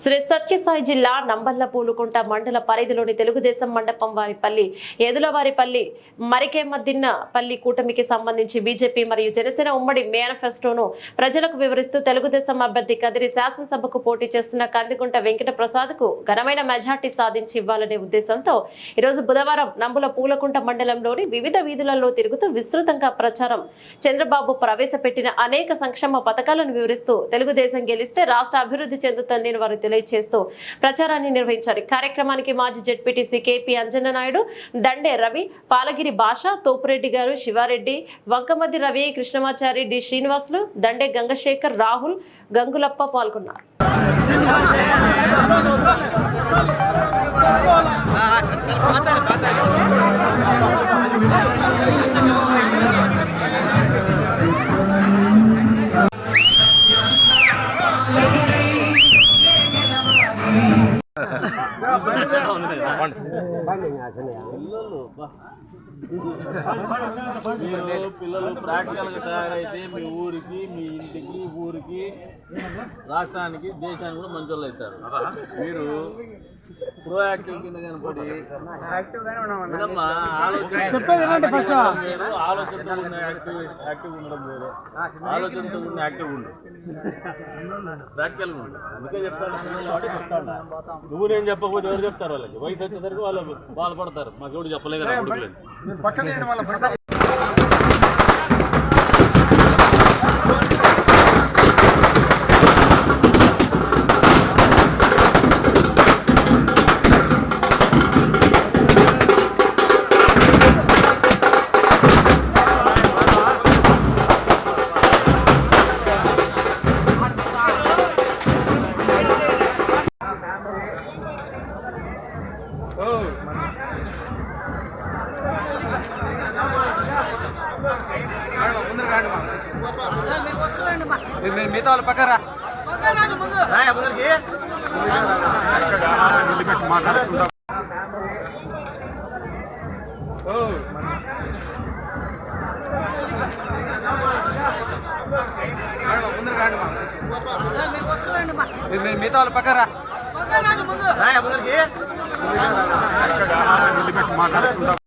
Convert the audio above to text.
శ్రీ సత్యసాయి జిల్లా నంబర్ల పూలుకుంట మండల పరిధిలోని తెలుగుదేశం మండపం వారిపల్లి ఎదులవారిపల్లి మరికేమద్దిన్న పల్లి కూటమికి సంబంధించి బీజేపీ మరియు జనసేన ఉమ్మడి మేనిఫెస్టోను ప్రజలకు వివరిస్తూ తెలుగుదేశం అభ్యర్థి కదిరి శాసనసభకు పోటీ చేస్తున్న కందికుంట వెంకట ప్రసాద్కు ఘనమైన మెజార్టీ సాధించి ఇవ్వాలనే ఉద్దేశంతో ఈరోజు బుధవారం నంబుల పూలకుంట మండలంలోని వివిధ వీధులలో తిరుగుతూ విస్తృతంగా ప్రచారం. చంద్రబాబు ప్రవేశపెట్టిన అనేక సంక్షేమ పథకాలను వివరిస్తూ తెలుగుదేశం గెలిస్తే రాష్ట్ర అభివృద్ధి చెందుతుందని వారు తెలియజేస్తూ ప్రచారాన్ని నిర్వహించారు. కార్యక్రమానికి మాజీ ZPTC KP Anjana Naidu Dande Ravi Palagiri Basha Thopureddy garu Sivareddy Vankamaddi Ravi Krishnamachari D Srinivasulu Dande Gangasekhar Rahul Gangulappa పాల్గొన్నారు. మీరు పిల్లలు ప్రాక్టికల్గా తయారైతే మీ ఊరికి మీ ఇంటికి ఊరికి రాష్ట్రానికి దేశానికి కూడా మంచి వాళ్ళు అవుతారు మీరు ప్రోయాక్టివ్ కింద కనపడి ఆలోచనతో ఉన్న యాక్టివ్ యాక్టివ్ ఉండడం వేరు ఆలోచనతో ఉన్న యాక్టివ్ ఉండు. ప్రాక్టికల్ ఉండు. అందుకే చెప్తాను. నువ్వు నేను చెప్పకపోతే ఎవరు చెప్తారు వాళ్ళకి? వయసు వచ్చేసరికి వాళ్ళు బాధపడతారు. మాకు ఎవరు చెప్పలేదు కదా మిగతా వాళ్ళు పక్కరా మిగతా వాళ్ళు పక్కరా మాట్లాడుకుంటాం